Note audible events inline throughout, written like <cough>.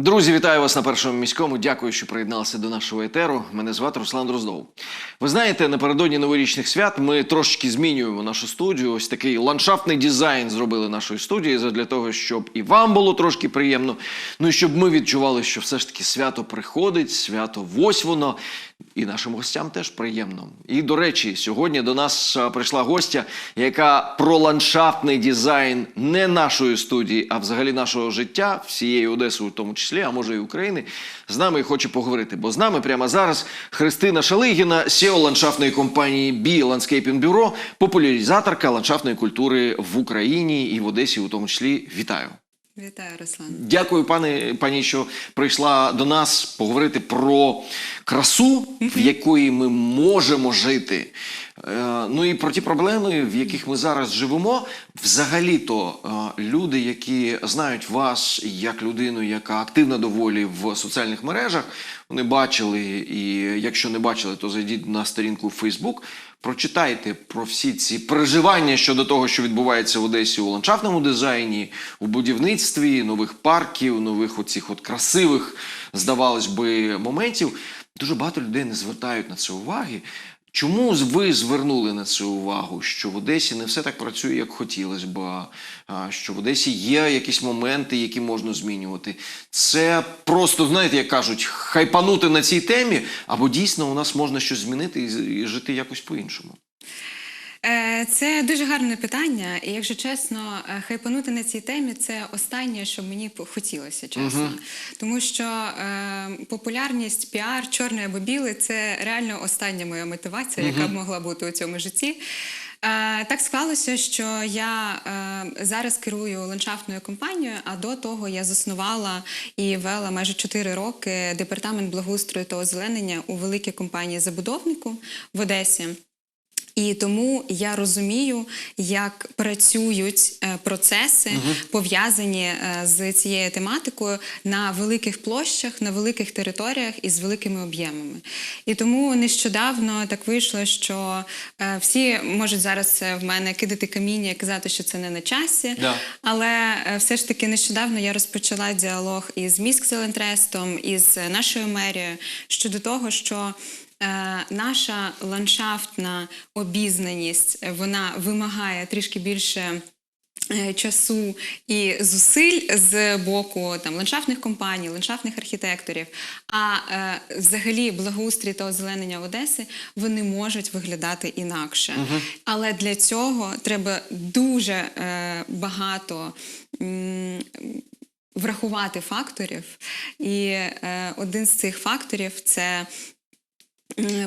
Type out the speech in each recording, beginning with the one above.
Друзі, вітаю вас на першому міському. Дякую, що приєдналися до нашого етеру. Мене звати Руслан Дроздов. Ви знаєте, напередодні новорічних свят ми трошечки змінюємо нашу студію. Ось такий ландшафтний дизайн зробили нашої студії для того, щоб і вам було трошки приємно. Ну і щоб ми відчували, що все ж таки свято приходить, свято ось воно. І нашим гостям теж приємно. І до речі, сьогодні до нас прийшла гостя, яка про ландшафтний дизайн не нашої студії, а взагалі нашого життя, всієї Одеси, у тому числі, а може і України, з нами і хоче поговорити. Бо з нами прямо зараз Христина Шалигіна, SEO ландшафтної компанії B Landscaping Bureau, популяризаторка ландшафтної культури в Україні і в Одесі, у тому числі. Вітаю. Вітаю, Руслан. Дякую, пане пані, що прийшла до нас поговорити про красу, в якої ми можемо жити. Е, Ну і про ті проблеми, в яких ми зараз живемо. Взагалі-то е, люди, які знають вас як людину, яка активна доволі в соціальних мережах, вони бачили, і якщо не бачили, то зайдіть на сторінку в Фейсбук. Прочитайте про всі ці переживання щодо того, що відбувається в Одесі у ландшафтному дизайні, у будівництві нових парків, нових оцих от красивих, здавалось би, моментів. Дуже багато людей не звертають на це уваги. Чому ви звернули на це увагу? Що в Одесі не все так працює, як хотілося б, а, що в Одесі є якісь моменти, які можна змінювати. Це просто, знаєте, як кажуть, хайпанути на цій темі, або дійсно у нас можна щось змінити і жити якось по-іншому. Е, Це дуже гарне питання, і якщо чесно, е, хайпанути на цій темі це останнє, що мені хотілося, чесно. Тому що е, популярність, піар, чорний або білий це реально остання моя мотивація, яка б могла бути у цьому житті. Е, Так склалося, що я зараз керую ландшафтною компанією, а до того я заснувала і вела майже 4 роки департамент благоустрою та озеленення у великій компанії забудовнику в Одесі. І тому я розумію, як працюють е, процеси, пов'язані е, з цією тематикою на великих площах, на великих територіях і з великими об'ємами. І тому нещодавно так вийшло, що е, всі можуть зараз в мене кидати каміння і казати, що це не на часі. Да. Але все ж таки нещодавно я розпочала діалог із міськзелентрестом, із е, нашою мерією щодо того, що наша ландшафтна обізнаність е, вона вимагає трішки більше. е, Часу і зусиль з боку там ландшафтних компаній, ландшафтних архітекторів. А е, взагалі благоустрій та озеленення Одеси вони можуть виглядати інакше. Але для цього треба дуже е, багато. м, Врахувати факторів, і е, один з цих факторів це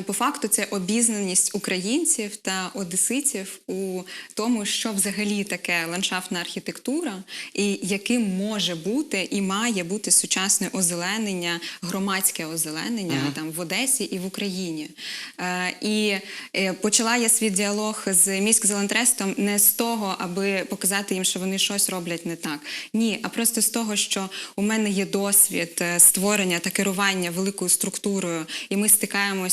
По факту це обізнаність українців та одеситів у тому, що взагалі таке ландшафтна архітектура, і яким може бути і має бути сучасне озеленення, громадське озеленення там в Одесі і в Україні. Е, і е, почала я свій діалог з міськзелентрестом не з того, аби показати їм, що вони щось роблять не так. Ні, а просто з того, що у мене є досвід е, створення та керування великою структурою, і ми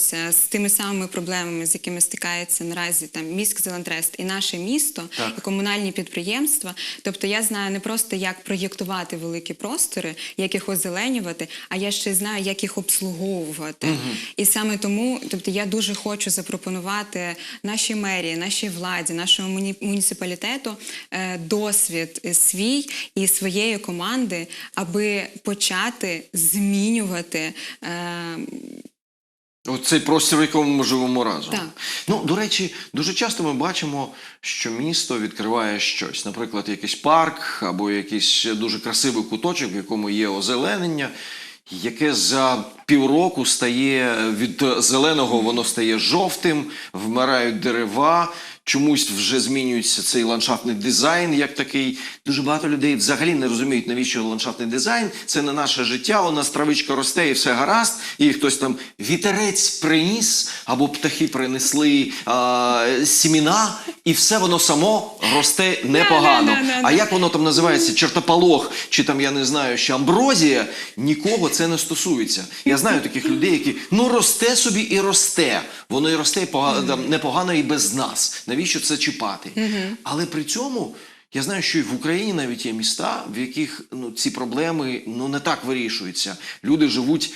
стикаємося з тими самими проблемами, з якими стикається наразі там міськзелентрест і наше місто, Так. і комунальні підприємства. Тобто я знаю не просто як проєктувати великі простори, як їх озеленювати, а я ще знаю, як їх обслуговувати. І саме тому, тобто, я дуже хочу запропонувати нашій мерії, нашій владі, нашому муні- муніципалітету е, досвід е, свій і своєї команди, аби почати змінювати. Оцей простір, в якому ми живемо разом. Так. Ну, до речі, дуже часто ми бачимо, що місто відкриває щось, наприклад, якийсь парк або якийсь дуже красивий куточок, в якому є озеленення, яке за півроку стає від зеленого, воно стає жовтим, вмирають дерева. Чомусь вже змінюється цей ландшафтний дизайн як такий. Дуже багато людей взагалі не розуміють, навіщо ландшафтний дизайн. Це не наше життя. У нас травичка росте і все гаразд. І хтось там вітерець приніс, або птахи принесли а, сіміна, і все воно само росте непогано. А як воно там називається? Чертополох, чи там я не знаю, що амброзія, нікого це не стосується. Я знаю таких людей, які ну росте собі і росте. Воно і росте погано, непогано і без нас. Навіщо це чіпати? Але при цьому Я знаю, що і в Україні навіть є міста, в яких ну, ці проблеми ну, не так вирішуються. Люди живуть,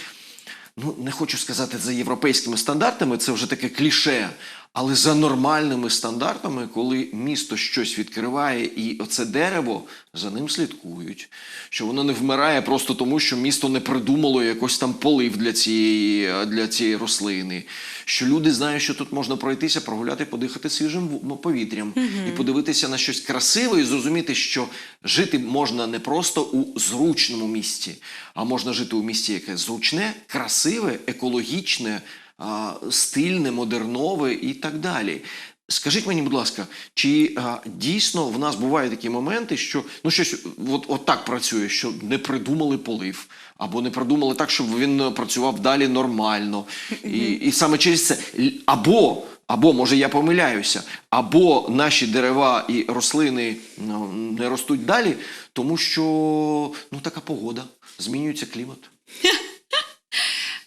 ну не хочу сказати за європейськими стандартами, це вже таке кліше. Але за нормальними стандартами, коли місто щось відкриває, і оце дерево за ним слідкують, що воно не вмирає просто тому, що місто не придумало якось там полив для цієї, для цієї рослини. Що люди знають, що тут можна пройтися, прогуляти, подихати свіжим ву- повітрям. І подивитися на щось красиве, і зрозуміти, що жити можна не просто у зручному місті, а можна жити у місті, яке зручне, красиве, екологічне стильне, модернове і так далі. Скажіть мені, будь ласка, чи а, дійсно в нас бувають такі моменти, що ну щось от, от так працює, що не придумали полив, або не придумали так, щоб він працював далі нормально, і, і саме через це або. Або може я помиляюся, або наші дерева і рослини ну, не ростуть далі, тому що ну така погода, змінюється клімат.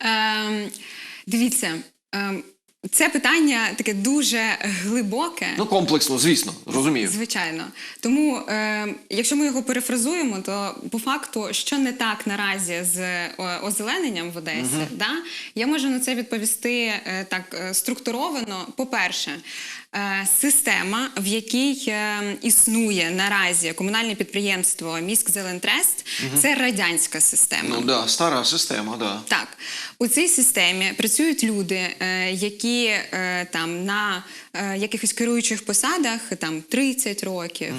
<laughs> Дивіться, ем, це питання таке дуже глибоке. Ну комплексно, звісно, розумію. Звичайно. Тому, е, якщо ми його перефразуємо, то по факту, що не так наразі з е, озелененням в Одесі, да? я можу на це відповісти е, так е, структуровано. По-перше, е, система, в якій е, існує наразі комунальне підприємство Міськзелентрест, це радянська система. Ну да, стара система, да. Так, у цій системі працюють люди, е, які е, там на е, якихось керуючих посадах там 30 років.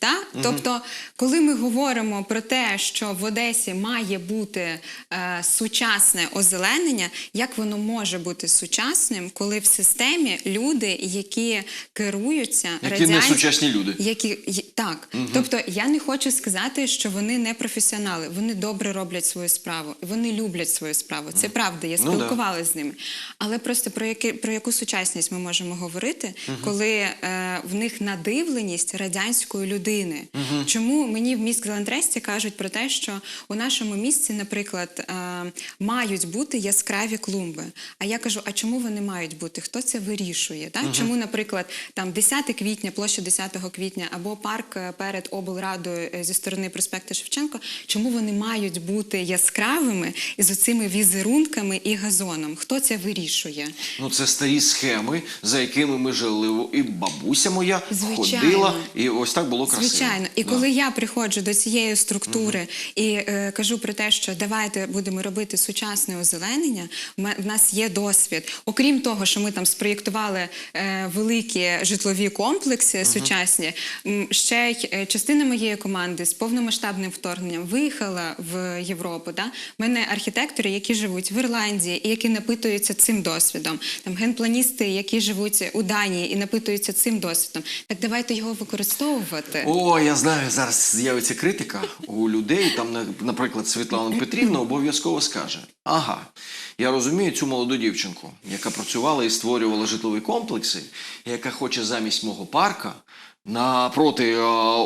Та? Тобто, коли ми говоримо про те, що в Одесі має бути е, сучасне озеленення, як воно може бути сучасним, коли в системі люди, які керуються Які не сучасні люди. які так, тобто я не хочу сказати, що вони не професіонали. Вони добре роблять свою справу, вони люблять свою справу. Це правда. Я Ну да. спілкувалася з ними. Але просто про яки про яку сучасність ми можемо говорити, коли е, в них надивленість радянської людини. Чому мені в міськ кажуть про те, що у нашому місці, наприклад, е, мають бути яскраві клумби. А я кажу: а чому вони мають бути? Хто це вирішує? Так? Чому, наприклад, там 10 квітня, площа 10 квітня, або парк е, перед облрадою е, зі сторони проспекту Шевченко, чому вони мають бути яскравими і з оцими візерунками і газоном? Хто це вирішує? Ну, це старі схеми, за якими ми жили. І бабуся моя Звичайно. ходила, і ось так було красиво. Звичайно, і Да. коли я приходжу до цієї структури і е, кажу про те, що давайте будемо робити сучасне озеленення, в нас є досвід. Окрім того, що ми там спроєктували е, великі житлові комплекси сучасні, м, ще й е, частина моєї команди з повномасштабним вторгненням виїхала в Європу. Да? У мене архітектори, які живуть в Ірландії і які напитуються цим досвідом. Там генпланісти, які живуть у Данії і напитуються цим досвідом. Так давайте його використовувати. О, я знаю, зараз з'явиться критика у людей. Там, на- наприклад, Світлана Петрівна обов'язково скаже: ага, я розумію цю молоду дівчинку, яка працювала і створювала житлові комплекси, яка хоче замість мого парка напроти е,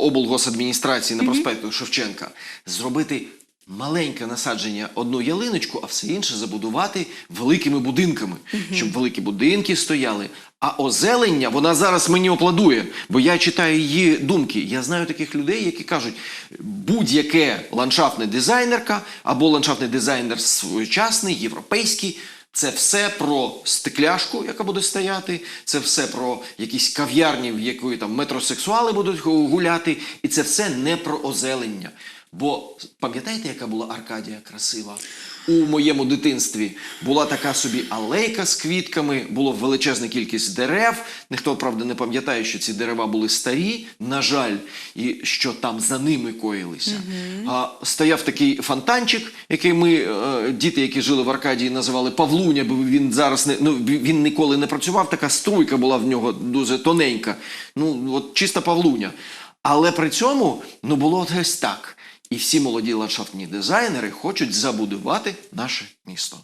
облгосадміністрації на проспекту Шевченка зробити. Маленьке насадження одну ялиночку, а все інше забудувати великими будинками, щоб великі будинки стояли. А озелення вона зараз мені опладує, бо я читаю її думки. Я знаю таких людей, які кажуть, будь-яке ландшафтне дизайнерка або ландшафтний дизайнер своєчасний, європейський. Це все про стекляшку, яка буде стояти, це все про якісь кав'ярні, в якої там метросексуали будуть гуляти, і це все не про озелення. Бо пам'ятаєте, яка була Аркадія красива? У моєму дитинстві була така собі алейка з квітками, було величезна кількість дерев. Ніхто, правда, не пам'ятає, що ці дерева були старі, на жаль, і що там за ними коїлися. А, стояв такий фонтанчик, який ми, е, діти, які жили в Аркадії, називали Павлуня, бо він зараз не ну, він ніколи не працював. Така струйка була в нього дуже тоненька. Ну, от чиста Павлуня. Але при цьому ну було ось так. І всі молоді ландшафтні дизайнери хочуть забудувати наше місто.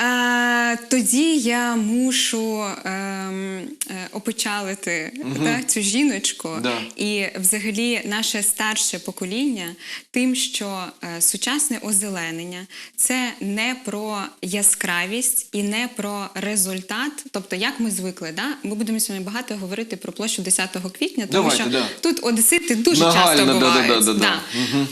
Е, тоді я мушу ем, е, опечалити та, цю жіночку. Да. І взагалі наше старше покоління тим, що е, сучасне озеленення це не про яскравість і не про результат. Тобто, як ми звикли, да? ми будемо сьогодні багато говорити про площу 10 квітня, тому Давайте, що да. тут одесити дуже Нагально, часто да, да, бувають. да, да, да.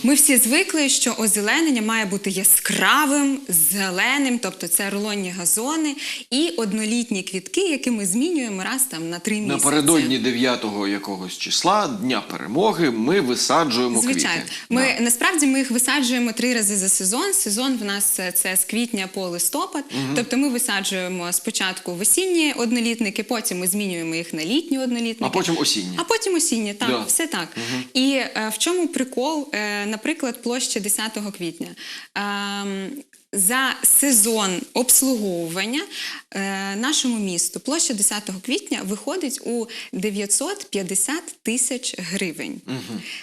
Ми всі звикли, що озеленення має бути яскравим, зеленим, тобто це рулонні газони і однолітні квітки, які ми змінюємо раз там на три місяці. Напередодні 9-го якогось числа, Дня перемоги, ми висаджуємо Звичайно, квіти. ми Да. насправді ми їх висаджуємо три рази за сезон. Сезон в нас е, це з квітня по листопад. Тобто ми висаджуємо спочатку весінні однолітники, потім ми змінюємо їх на літні однолітники. А потім осінні. А потім осінні, так, Да. все так. І е, в чому прикол, е, наприклад, площа 10 квітня. Ем, за сезон обслуговування е, нашому місту площа 10 квітня виходить у 950 тисяч гривень.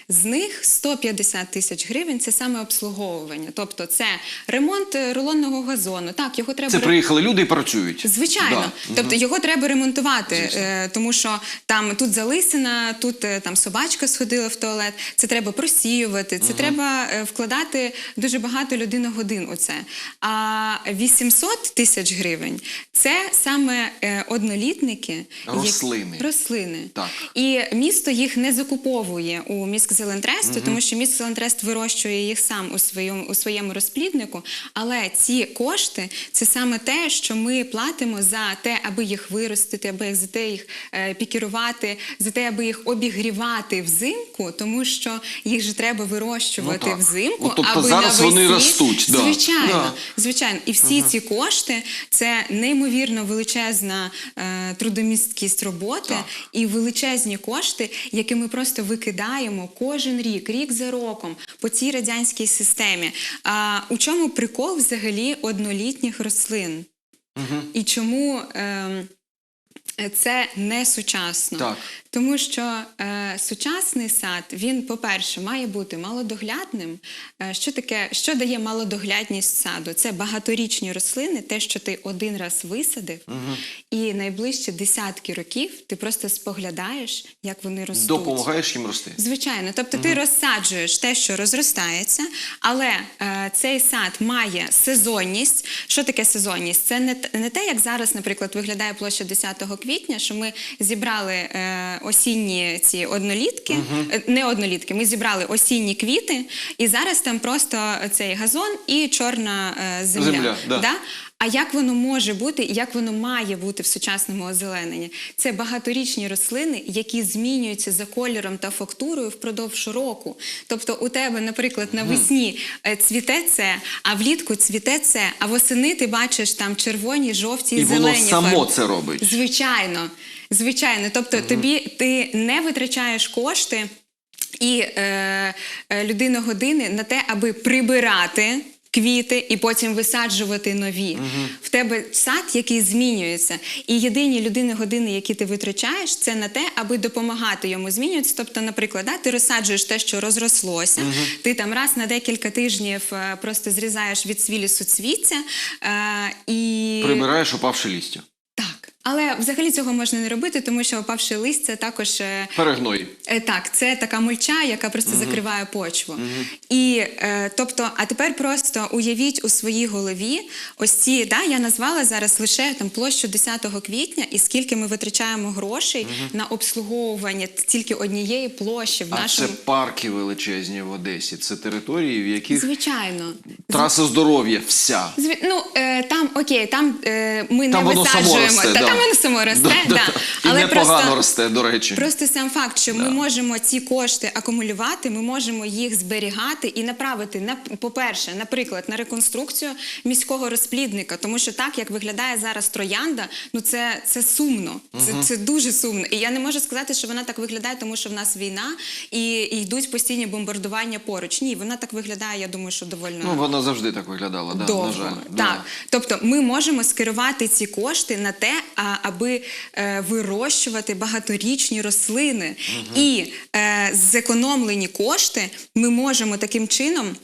З них 150 тисяч гривень це саме обслуговування. Тобто це ремонт рулонного газону. Так, його треба Це приїхали люди і працюють. Звичайно, Да. тобто його треба ремонтувати, Звісно. е, тому що там тут залисина, тут е, там собачка сходила в туалет. Це треба просіювати, це треба е, вкладати дуже багато людиногодин у це. А 800 тисяч гривень це саме е, однолітники, Рослини. рослини. Так. І місто їх не закуповує у міськзелентресту, тому що міськзелентрест вирощує їх сам у своєму у своєму розпліднику. Але ці кошти це саме те, що ми платимо за те, аби їх виростити, аби за те їх е, пікірувати, за те, аби їх обігрівати взимку, тому що їх же треба вирощувати Ну взимку. От, тобто аби зараз навесні... вони ростуть. Звичайно, Да. Звичайно. І всі ці кошти це неймовірно величезна е, трудомісткість роботи Так. і величезні кошти, які ми просто викидаємо кожен рік, рік за роком по цій радянській системі. А у чому прикол взагалі однолітніх рослин? І чому ем, це не сучасно? Так. Тому що е, сучасний сад, він, по-перше, має бути малодоглядним. Е, що таке, що дає малодоглядність саду? Це багаторічні рослини, те, що ти один раз висадив, і найближчі десятки років ти просто споглядаєш, як вони ростуть. Допомагаєш їм рости. Звичайно, тобто ти розсаджуєш те, що розростається, але е, цей сад має сезонність. Що таке сезонність? Це не, не те, як зараз, наприклад, виглядає площа 10 квітня, що ми зібрали е, осінні ці однолітки, угу. не однолітки, ми зібрали осінні квіти, і зараз там просто цей газон і чорна земля. земля. Земля, да. А як воно може бути, як воно має бути в сучасному озелененні? Це багаторічні рослини, які змінюються за кольором та фактурою впродовж року. Тобто, у тебе, наприклад, навесні е, цвіте це, а влітку цвіте це, а восени ти бачиш там червоні, жовті, І воно зелені. само фарби. це робить. Звичайно, звичайно. Тобто, тобі ти не витрачаєш кошти і е, е, людиногодини на те, аби прибирати. Квіти і потім висаджувати нові. В тебе сад, який змінюється. І єдині людини години, які ти витрачаєш, це на те, аби допомагати йому змінюватися. Тобто, наприклад, да, ти розсаджуєш те, що розрослося, ти там раз на декілька тижнів е, просто зрізаєш від свілі суцвіття е, і Прибираєш опавши лістя. Але взагалі цього можна не робити, тому що опавши листя також е, Перегной. Е, Так, це така мульча, яка просто закриває почву. І е, тобто, а тепер просто уявіть у своїй голові ось ці, да, я назвала зараз лише там площу 10 квітня, і скільки ми витрачаємо грошей на обслуговування тільки однієї площі в А нашому. це парки величезні в Одесі. Це території, в яких Звичайно. траса здоров'я вся. Зві... Ну, там окей, там ми Там не висаджуємо. Та да. Воно росте, Да. І але непогано просто... росте, до речі. Просто сам факт, що ми можемо ці кошти акумулювати, ми можемо їх зберігати і направити на по-перше, наприклад, на реконструкцію міського розплідника, тому що так як виглядає зараз троянда, ну це, це сумно. Це, це дуже сумно. І я не можу сказати, що вона так виглядає, тому що в нас війна і, і йдуть постійні бомбардування поруч. Ні, вона так виглядає. Я думаю, що доволі Ну, вона завжди так виглядала, да, довго. на жаль. Так. Да. Тобто ми можемо скерувати ці кошти на те, аби е, вирощувати багаторічні рослини. І е, зекономлені кошти ми можемо таким чином.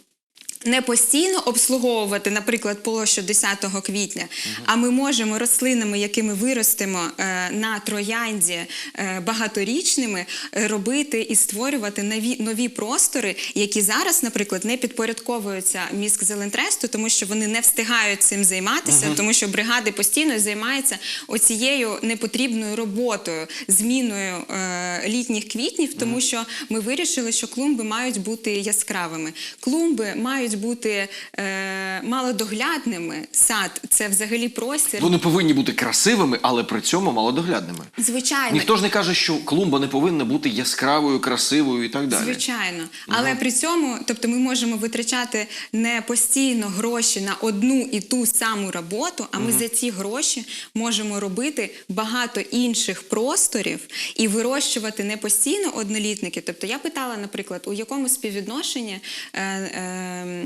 Не постійно обслуговувати, наприклад, площу 10 квітня, а ми можемо рослинами, які ми виростемо е, на троянді е, багаторічними, робити і створювати нові, нові простори, які зараз, наприклад, не підпорядковуються міськ Зелентресту, тому що вони не встигають цим займатися, тому що бригади постійно займаються оцією непотрібною роботою, зміною е, літніх квітнів, тому що ми вирішили, що клумби мають бути яскравими. Клумби мають бути е, малодоглядними. Сад це взагалі простір. Вони повинні бути красивими, але при цьому малодоглядними. Звичайно, Ніхто ж не каже, що клумба не повинна бути яскравою, красивою і так далі. Звичайно, але при цьому, тобто, ми можемо витрачати не постійно гроші на одну і ту саму роботу, а ми за ці гроші можемо робити багато інших просторів і вирощувати не постійно однолітники. Тобто, я питала, наприклад, у якому співвідношенні е, е,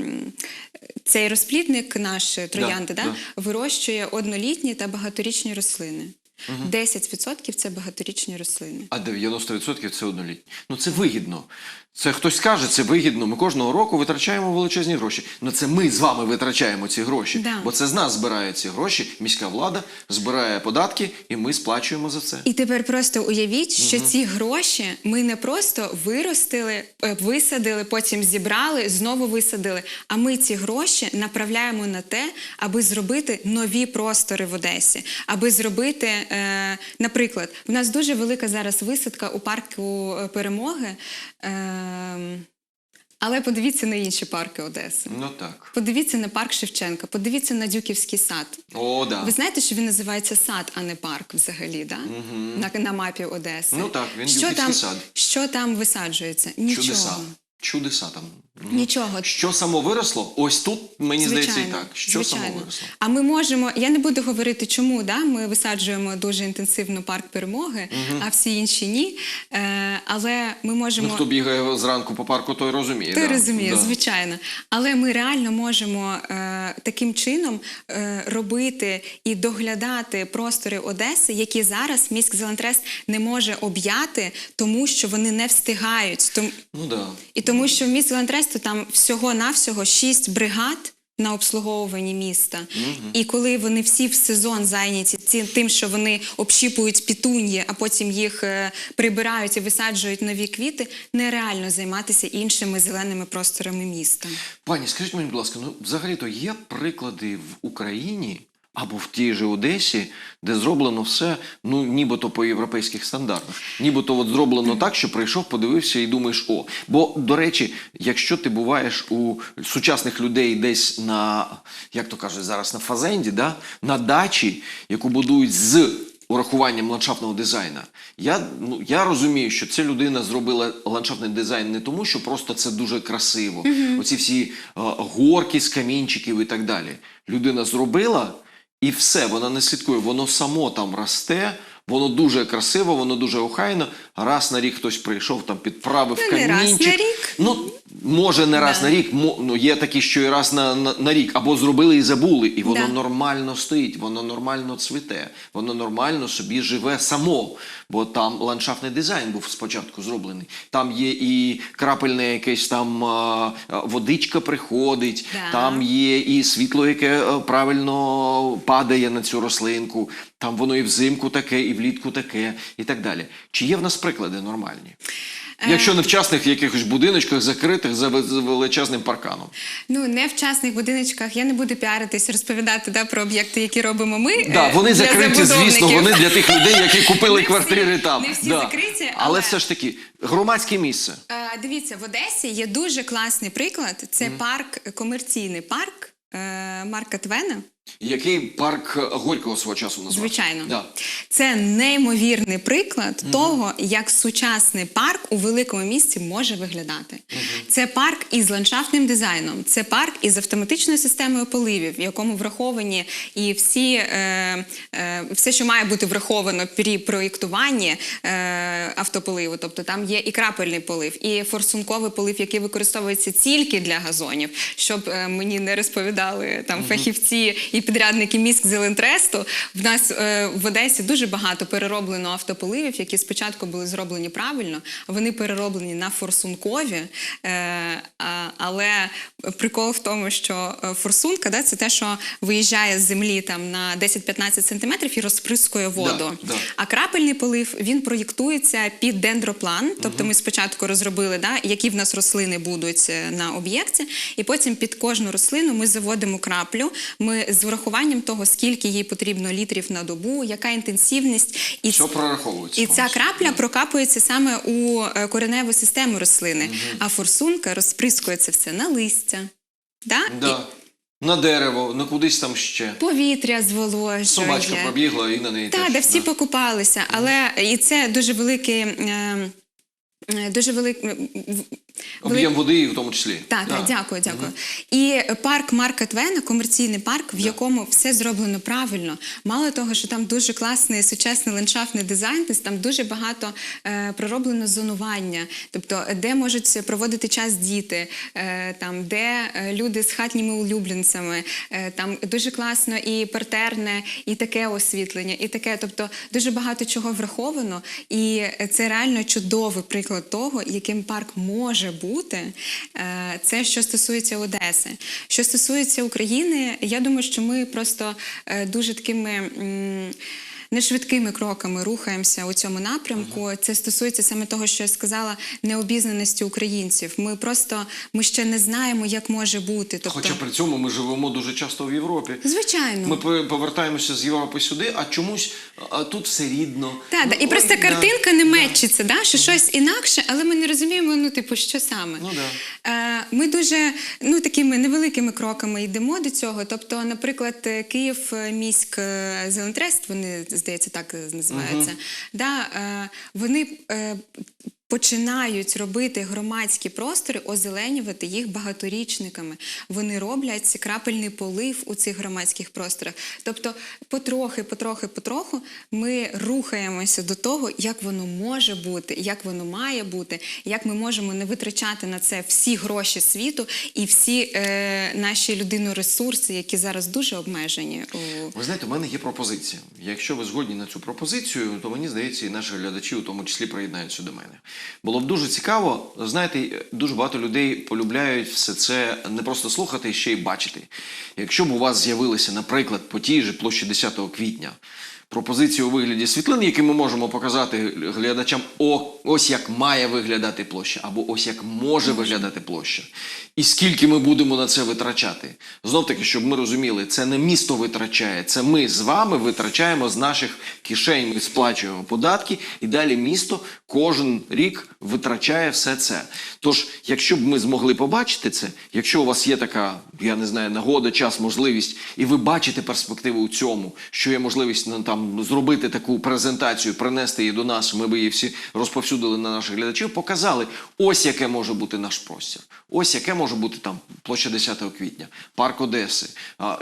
цей розплідник наш троянди, да, да. вирощує однолітні та багаторічні рослини. 10% це багаторічні рослини. А 90% це однолітні. Ну це вигідно. Це хтось скаже, це вигідно. Ми кожного року витрачаємо величезні гроші. Ну це ми з вами витрачаємо ці гроші. Да. Бо це з нас збирають ці гроші. Міська влада збирає податки, і ми сплачуємо за це. І тепер просто уявіть, що ці гроші ми не просто виростили, е, висадили, потім зібрали, знову висадили. А ми ці гроші направляємо на те, аби зробити нові простори в Одесі, аби зробити, е, наприклад, в нас дуже велика зараз висадка у парку е, перемоги. Е, але подивіться на інші парки Одеси. Ну так. Подивіться на парк Шевченка, подивіться на Дюківський сад. О, да. Ви знаєте, що він називається сад, а не парк взагалі, да? на, на мапі Одеси. Ну так, він що Дюківський там, сад. Що там висаджується? Нічого. Чудеса. Чудеса там. Нічого. Що само виросло? Ось тут, мені здається, і так. Що само виросло? А ми можемо, я не буду говорити, чому да, ми висаджуємо дуже інтенсивно парк перемоги, а всі інші ні. Е, але ми можемо. Ну, хто бігає зранку по парку, той розуміє. Ти да. розумієш, Да. звичайно. Але ми реально можемо е, таким чином е, робити і доглядати простори Одеси, які зараз міськ Зелентрест не може об'яти, тому що вони не встигають. Том, Ну да. і тому, що в міськ Зелентресту там всього-навсього шість бригад. На обслуговуванні міста, і коли вони всі в сезон зайняті тим, що вони общіпують пітуньї, а потім їх е, прибирають і висаджують нові квіти, нереально займатися іншими зеленими просторами міста. Пані, скажіть мені, будь ласка, ну взагалі-то є приклади в Україні або в тій же Одесі, де зроблено все, ну нібито по європейських стандартах. Нібито от зроблено так, що прийшов, подивився і думаєш, о. Бо, до речі, якщо ти буваєш у сучасних людей десь на, як то кажуть, зараз на фазенді, да? на дачі, яку будують з урахуванням ландшафтного дизайну. Я, ну, я розумію, що ця людина зробила ландшафтний дизайн не тому, що просто це дуже красиво. Оці всі е, горки з камінчиків і так далі. Людина зробила і все, вона не слідкує, воно само там росте. Воно дуже красиво, воно дуже охайно. Раз на рік хтось прийшов, там підправив Ну, не раз камінчик. на рік. Ну, може, не раз Да. на рік, ну, є такі, що і раз на, на, на рік, або зробили і забули, і воно Да. нормально стоїть, воно нормально цвіте, воно нормально собі живе само. Бо там ландшафтний дизайн був спочатку зроблений. Там є і крапельне якесь там водичка приходить, Да. там є і світло, яке е, правильно падає на цю рослинку. Там воно і взимку таке, і влітку таке, і так далі. Чи є в нас приклади нормальні? Якщо не в частних якихось будиночках, закритих за величезним парканом. Ну не в частних будиночках. Я не буду піаритись, розповідати да, про об'єкти, які робимо ми. Да, е, вони для закриті, звісно, вони для тих людей, які купили Не квартири там. не всі да. закриті, але... але- все ж таки громадське місце. Е, Дивіться, в Одесі є дуже класний приклад. Це парк, комерційний парк е, Марка Твена. Який парк Горького свого часу назвав? Звичайно, Да. це неймовірний приклад того, як сучасний парк у великому місті може виглядати. Це парк із ландшафтним дизайном, це парк із автоматичною системою поливів, в якому враховані і всі е, е, все, що має бути враховано при проєктуванні е, автополиву. Тобто там є і крапельний полив, і форсунковий полив, який використовується тільки для газонів, щоб е, мені не розповідали там фахівці і підрядники міськ Зелентресту. В нас е, в Одесі дуже багато перероблено автополивів, які спочатку були зроблені правильно, вони перероблені на форсункові. Е, але прикол в тому, що е, форсунка да, це те, що виїжджає з землі там на 10-15 сантиметрів і розприскує воду. да. А крапельний полив він проєктується під дендроплан. Тобто ми спочатку розробили, да, які в нас рослини будуть на об'єкті, і потім під кожну рослину ми заводимо краплю. Ми з врахуванням того, скільки їй потрібно літрів на добу, яка інтенсивність, і Все прораховується. і ця крапля прокапується саме у е, кореневу систему рослини, а форсунка розприскується все на листя. Да? Да. На дерево, на кудись там ще. Повітря зволожує. Собачка пробігла і на неї. Так, теж, де всі да. покупалися, але і це дуже великий. е, е, Дуже великий Об'єм води в тому числі. так, Да. так, дякую, дякую. І парк Марка Твена, комерційний парк, в якому все зроблено правильно. Мало того, що там дуже класний сучасний ландшафтний дизайн, там дуже багато е, пророблено зонування, тобто де можуть проводити час діти, е, там де е, люди з хатніми улюбленцями, е, там дуже класно і партерне, і таке освітлення, і таке. Тобто дуже багато чого враховано, і це реально чудовий приклад того, яким парк може бути. Е, Це що стосується Одеси. Що стосується України, я думаю, що ми просто е, дуже такими. М, Нешвидкими кроками рухаємося у цьому напрямку. Це стосується саме того, що я сказала, необізнаності українців. Ми просто ми ще не знаємо, як може бути. Тобто, Хоча при цьому ми живемо дуже часто в Європі. звичайно, Ми повертаємося з Європи сюди, а чомусь а тут все рідно. Так, да. Ну, і просто да. картинка не мечиться, да? що щось інакше, але ми не розуміємо, ну, типу, що саме. Ну, да. Е, Ми дуже ну, такими невеликими кроками йдемо до цього. Тобто, наприклад, е, Київ е, міськ Зелентрест, вони, здається, так називається. Uh -huh. Да, е, вони е, починають робити громадські простори, озеленювати їх багаторічниками. Вони роблять крапельний полив у цих громадських просторах. Тобто, потрохи, потрохи, потроху ми рухаємося до того, як воно може бути, як воно має бути, як ми можемо не витрачати на це всі гроші світу і всі е, наші людиноресурси, які зараз дуже обмежені. У... Ви знаєте, у мене є пропозиція. Якщо ви згодні на цю пропозицію, то мені здається, і наші глядачі у тому числі приєднаються до мене. Було б дуже цікаво. Знаєте, дуже багато людей полюбляють все це не просто слухати, ще й бачити. Якщо б у вас з'явилися, наприклад, по тій же площі 10 квітня. Пропозиції у вигляді світлин, які ми можемо показати глядачам, о, ось як має виглядати площа, або ось як може виглядати площа. І скільки ми будемо на це витрачати. Знов таки, щоб ми розуміли, це не місто витрачає, це ми з вами витрачаємо з наших кишень, ми сплачуємо податки, і далі місто кожен рік витрачає все це. Тож, якщо б ми змогли побачити це, якщо у вас є така, я не знаю, нагода, час, можливість, і ви бачите перспективу у цьому, що є можливість ну, там зробити таку презентацію, принести її до нас, ми би її всі розповсюдили на наших глядачів, показали, ось яке може бути наш простір, ось яке може бути там площа 10 квітня, парк Одеси,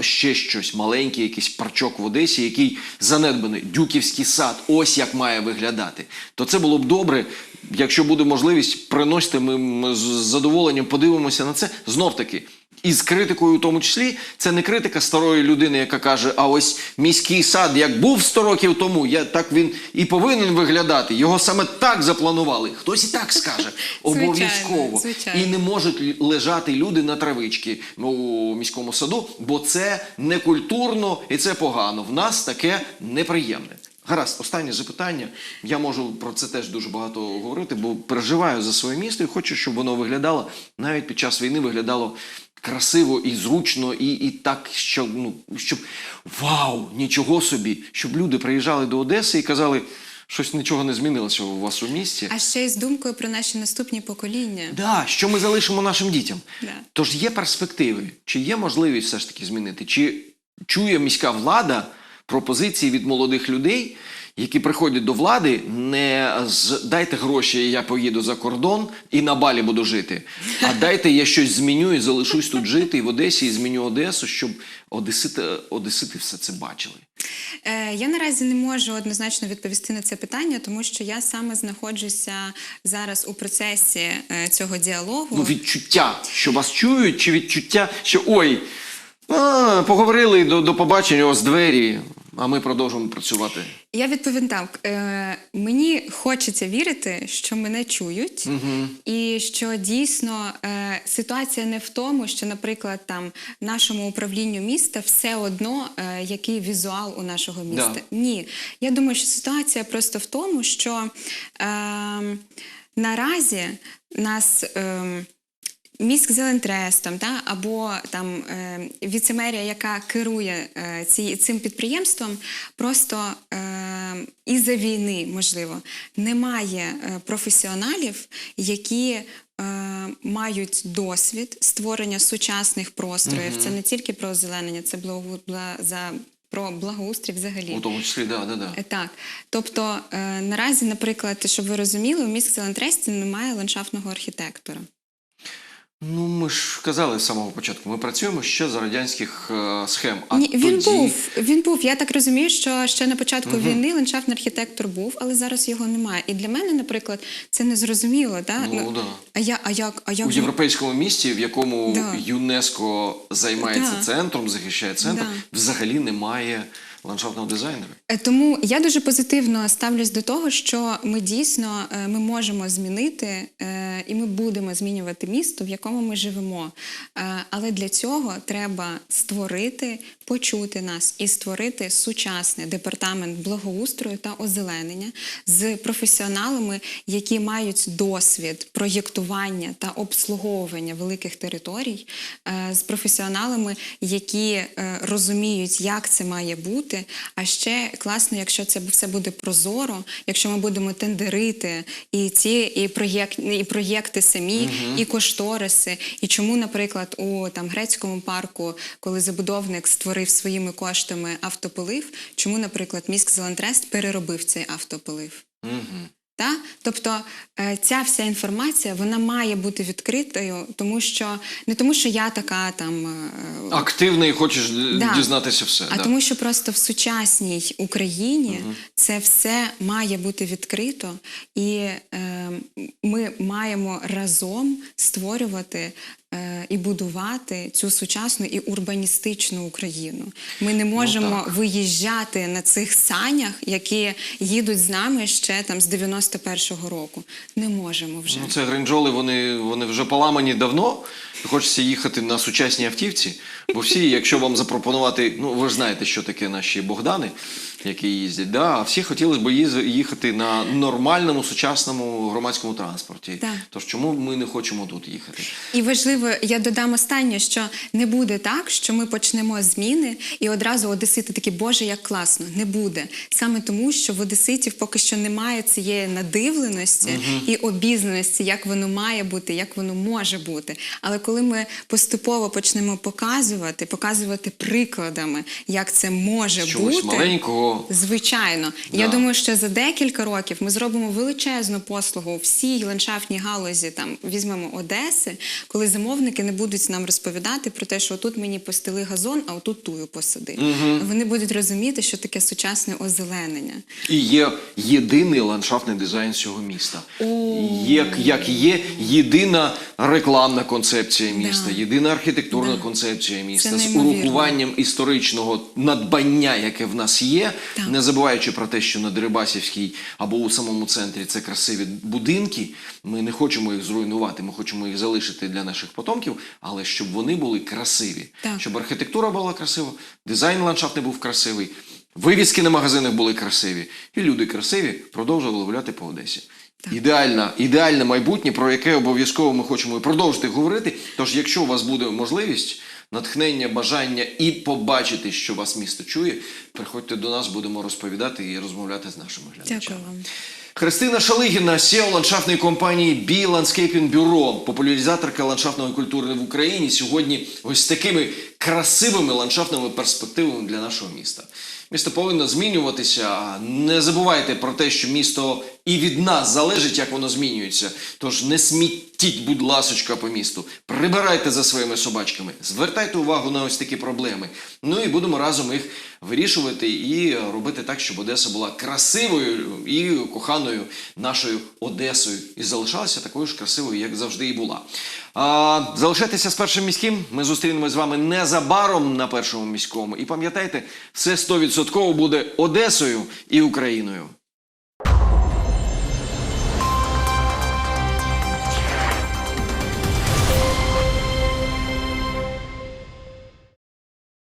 ще щось, маленький якийсь парчок в Одесі, який занедбаний, Дюківський сад, ось як має виглядати. То це було б добре. Якщо буде можливість, приносьте, ми, ми з задоволенням подивимося на це. Знов таки, і з критикою, в тому числі, це не критика старої людини, яка каже: а ось міський сад, як був 100 років тому, я так він і повинен виглядати. Його саме так запланували. Хтось і так скаже. <laughs> Обов'язково. І не можуть лежати люди на травичці у міському саду, бо це некультурно і це погано. В нас таке неприємне. Гаразд, останнє запитання. Я можу про це теж дуже багато говорити, бо переживаю за своє місто і хочу, щоб воно виглядало навіть під час війни виглядало красиво і зручно, і, і так, що ну щоб вау, нічого собі, щоб люди приїжджали до Одеси і казали, щось нічого не змінилося у вас у місті. А ще й з думкою про наші наступні покоління. Да, що ми залишимо нашим дітям. Да. Тож є перспективи, чи є можливість все ж таки змінити? Чи чує міська влада пропозиції від молодих людей, які приходять до влади, не з дайте гроші, я поїду за кордон і на балі буду жити. А дайте я щось зміню і залишусь тут жити і в Одесі, і зміню Одесу, щоб Одесити, Одесити все це бачили. Е, Я наразі не можу однозначно відповісти на це питання, тому що я саме знаходжуся зараз у процесі е, цього діалогу. Ну, відчуття, що вас чують, чи відчуття, що ой, А, поговорили до, до побачення, ось двері, а ми продовжуємо працювати. Я відповім так. Е, мені хочеться вірити, що мене чують, і що дійсно е, ситуація не в тому, що, наприклад, там нашому управлінню міста все одно е, який візуал у нашого міста. Да. Ні, я думаю, що ситуація просто в тому, що е, наразі нас. Е, Міськ Зелентрестом, та, або там е, віцемерія, яка керує е, ці, цим підприємством, просто е, із-за війни, можливо, немає е, професіоналів, які мають досвід створення сучасних простроїв. Це не тільки про озеленення, це благо, бла, за, про благоустрій взагалі. У тому числі, да, да, да. Так, тобто е, наразі, наприклад, щоб ви розуміли, у міськ Зелентресті немає ландшафтного архітектора. Ну, ми ж казали з самого початку, ми працюємо ще за радянських е, схем. А Ні, він тоді... був. Він був. Я так розумію, що ще на початку війни ландшафтний архітектор був, але зараз його немає. І для мене, наприклад, це незрозуміло. Да? Ну, да. А я, а як, а як У європейському місті, в якому Да. ЮНЕСКО займається Да. центром, захищає центр, Да. взагалі немає ландшафтного дизайнера. Е, Тому я дуже позитивно ставлюсь до того, що ми дійсно е, ми можемо змінити е, і ми будемо змінювати місто, в якому ми живемо. Але для цього треба створити, почути нас і створити сучасний департамент благоустрою та озеленення з професіоналами, які мають досвід проєктування та обслуговування великих територій, з професіоналами, які розуміють, як це має бути. А ще класно, якщо це все буде прозоро, якщо ми будемо тендерити і ці і проєкт, і проєкти самі, і кошториси. І чому, наприклад, у там грецькому парку, коли забудовник створив своїми коштами автополив, чому, наприклад, міськ Зеландрест переробив цей автополив? Угу. Та? Тобто е, ця вся інформація вона має бути відкритою, тому що не тому, що я така там активна Активний і хочеш Да. дізнатися все. а да. тому, що просто в сучасній Україні це все має бути відкрито, і е, ми маємо разом створювати. Е, І будувати цю сучасну і урбаністичну Україну. Ми не можемо Ну, виїжджати на цих санях, які їдуть з нами ще там з 91-го року. Не можемо вже. Ну, це гринджоли, вони, вони вже поламані давно. Хочеться їхати на сучасній автівці. Бо всі, якщо вам запропонувати, ну ви ж знаєте, що таке наші Богдани, які їздять, да, а всі хотіли б їхати на нормальному сучасному громадському транспорті. Так. Тож чому ми не хочемо тут їхати? І важливо, я додам останнє, що не буде так, що ми почнемо зміни і одразу одесити такі, Боже, як класно. Не буде. Саме тому, що в одеситів поки що немає цієї надивленості і обізнаності, як воно має бути, як воно може бути. Але коли ми поступово почнемо показувати, показувати прикладами, як це може чогось бути. маленького. Звичайно, я думаю, що за декілька років ми зробимо величезну послугу всій ландшафтній галузі. Там візьмемо Одеси, коли замовники не будуть нам розповідати про те, що отут мені постели газон, а отут тую посади. Вони будуть розуміти, що таке сучасне озеленення. І є єдиний ландшафтний дизайн цього міста. Є, як є єдина рекламна концепція міста, Да. єдина архітектурна Да. концепція міста з урахуванням історичного надбання, яке в нас є, Так. не забуваючи про те, що на Дерибасівській або у самому центрі це красиві будинки. Ми не хочемо їх зруйнувати, ми хочемо їх залишити для наших потомків, але щоб вони були красиві, Так. щоб архітектура була красива, дизайн ландшафтний був красивий. Вивіски на магазинах були красиві, і люди красиві продовжували гуляти по Одесі. Ідеальна, ідеальне майбутнє, про яке обов'язково ми хочемо і продовжити говорити. Тож, якщо у вас буде можливість, натхнення, бажання і побачити, що вас місто чує, приходьте до нас, будемо розповідати і розмовляти з нашими глядачами. Дякую вам. Христина Шалигіна, SEO ландшафтної компанії Бі Landscaping Bureau, популяризаторка ландшафтної культури в Україні. Сьогодні ось такими красивими ландшафтними перспективами для нашого міста. Місто повинно змінюватися. Не забувайте про те, що місто і від нас залежить, як воно змінюється. Тож не сміть Пихтіть, будь ласочка, по місту, прибирайте за своїми собачками, звертайте увагу на ось такі проблеми. Ну і будемо разом їх вирішувати і робити так, щоб Одеса була красивою і коханою нашою Одесою і залишалася такою ж красивою, як завжди і була. Залишайтеся з першим міським. Ми зустрінемось з вами незабаром на першому міському. І пам'ятайте, все 100% буде Одесою і Україною.